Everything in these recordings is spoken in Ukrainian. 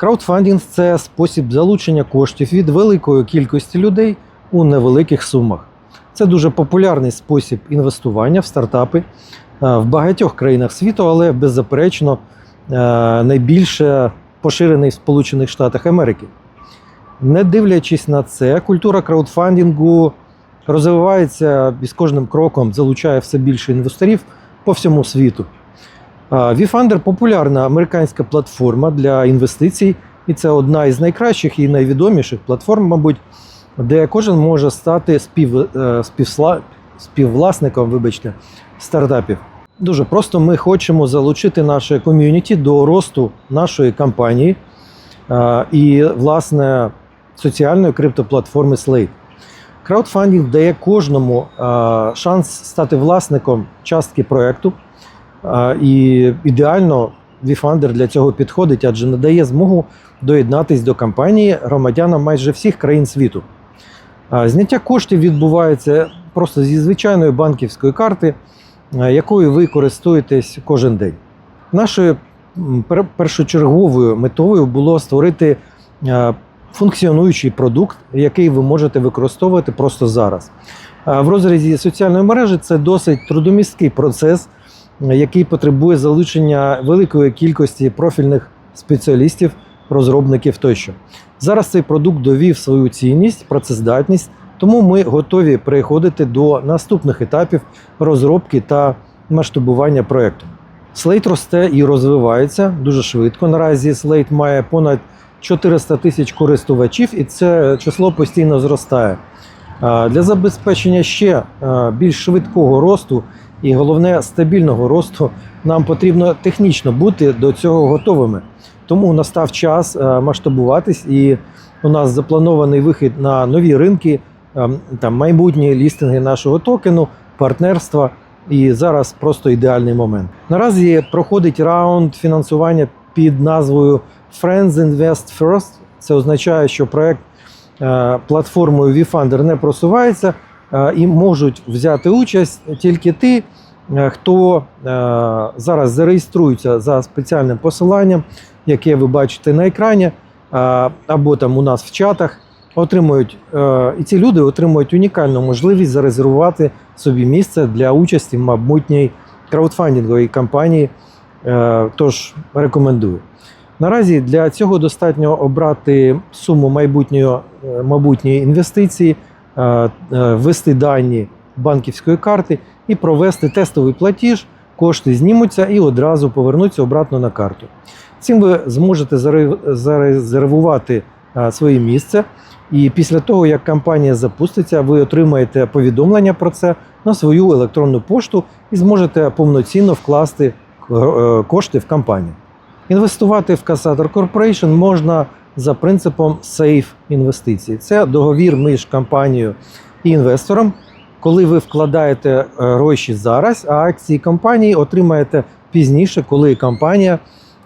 Краудфандинг це спосіб залучення коштів від великої кількості людей у невеликих сумах. Це дуже популярний спосіб інвестування в стартапи е, в багатьох країнах світу, але беззаперечно е, найбільше поширений в Сполучених Штатах Америки. Не дивлячись на це, культура краудфандингу розвивається і з кожним кроком залучає все більше інвесторів по всьому світу. VFunder – популярна американська платформа для інвестицій, і це одна із найкращих і найвідоміших платформ, мабуть, де кожен може стати спів, е, співсла- співвласником вибачте, стартапів. Дуже просто ми хочемо залучити наше ком'юніті до росту нашої компанії і, власне, соціальної криптоплатформи Slate. Краудфандинг дає кожному шанс стати власником частки проекту. І ідеально VFunder для цього підходить, адже надає змогу доєднатись до компанії громадянам майже всіх країн світу. Зняття коштів відбувається просто зі звичайної банківської карти, якою ви користуєтесь кожен день. Нашою першочерговою метою було створити функціонуючий продукт, який ви можете використовувати просто зараз. В розрізі соціальної мережі це досить трудомісткий процес який потребує залучення великої кількості профільних спеціалістів, розробників тощо. Зараз цей продукт довів свою цінність, працездатність, тому ми готові переходити до наступних етапів розробки та масштабування проекту. Slate росте і розвивається дуже швидко. Наразі Slate має понад 400 тисяч користувачів, і це число постійно зростає. Для забезпечення ще більш швидкого росту і головне стабільного росту нам потрібно технічно бути до цього готовими. Тому настав час е, масштабуватись, і у нас запланований вихід на нові ринки, е, там майбутні лістинги нашого токену, партнерства. І зараз просто ідеальний момент. Наразі проходить раунд фінансування під назвою Friends Invest First. Це означає, що проект е, платформою VFunder не просувається, і можуть взяти участь тільки ті, е, хто е, зараз зареєструється за спеціальним посиланням, яке ви бачите на екрані, е, або там у нас в чатах. Отримують е, і ці люди отримують унікальну можливість зарезервувати собі місце для участі в майбутній краудфандинговій кампанії. Е, Тож рекомендую. Наразі для цього достатньо обрати суму майбутньої, е, майбутньої інвестиції, е, е, ввести дані банківської карти і провести тестовий платіж. Кошти знімуться і одразу повернуться обратно на карту. Цим ви зможете зарезервувати е, своє місце. І після того, як кампанія запуститься, ви отримаєте повідомлення про це на свою електронну пошту і зможете повноцінно вкласти е, кошти в кампанію. Інвестувати в Касатор Corporation можна за принципом Safe інвестицій. Це договір між компанією і інвестором. Коли ви вкладаєте е, гроші зараз, а акції компанії отримаєте пізніше, коли компанія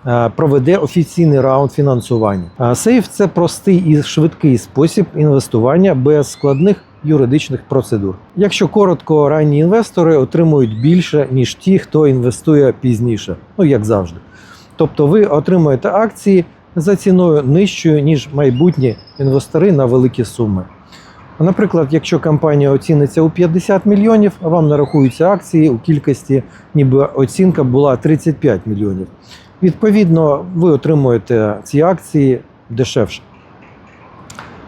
е, проведе офіційний раунд фінансування. Сейф це простий і швидкий спосіб інвестування без складних юридичних процедур. Якщо коротко, ранні інвестори отримують більше ніж ті, хто інвестує пізніше, ну як завжди. Тобто ви отримуєте акції за ціною нижчою, ніж майбутні інвестори на великі суми. Наприклад, якщо компанія оціниться у 50 мільйонів, а вам нарахуються акції у кількості, ніби оцінка була 35 мільйонів. Відповідно, ви отримуєте ці акції дешевше.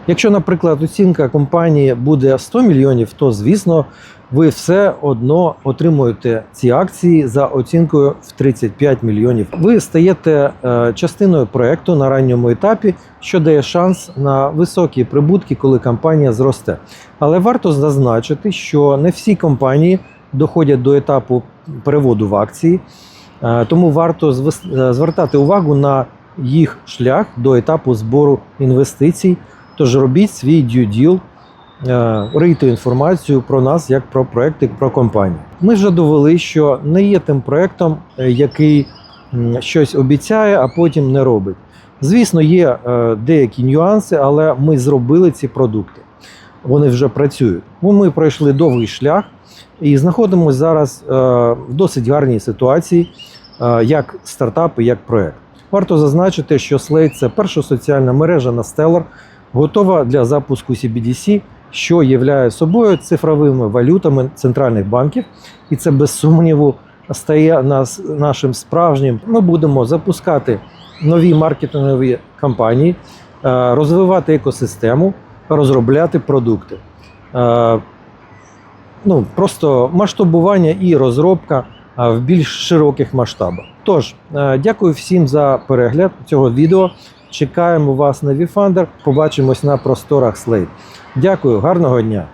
Якщо, наприклад, оцінка компанії буде 100 мільйонів, то звісно ви все одно отримуєте ці акції за оцінкою в 35 мільйонів. Ви стаєте е, частиною проекту на ранньому етапі, що дає шанс на високі прибутки, коли компанія зросте. Але варто зазначити, що не всі компанії доходять до етапу переводу в акції, Е, тому варто е, звертати увагу на їх шлях до етапу збору інвестицій. Тож робіть свій deal, е, рийте інформацію про нас як про проект, як про компанію. Ми вже довели, що не є тим проектом, е, який щось обіцяє, а потім не робить. Звісно, є е, деякі нюанси, але ми зробили ці продукти. Вони вже працюють. Бо ми пройшли довгий шлях і знаходимося зараз в досить гарній ситуації, як стартап і як проект. Варто зазначити, що Slate – це перша соціальна мережа на Stellar, готова для запуску CBDC, що є собою цифровими валютами центральних банків, і це без сумніву стає нас нашим справжнім. Ми будемо запускати нові маркетингові кампанії, е, розвивати екосистему, розробляти продукти. Е, Ну, просто масштабування і розробка в більш широких масштабах. Тож, е, дякую всім за перегляд цього відео. Чекаємо вас на Віфандер. Побачимось на просторах Слейд. Дякую, гарного дня!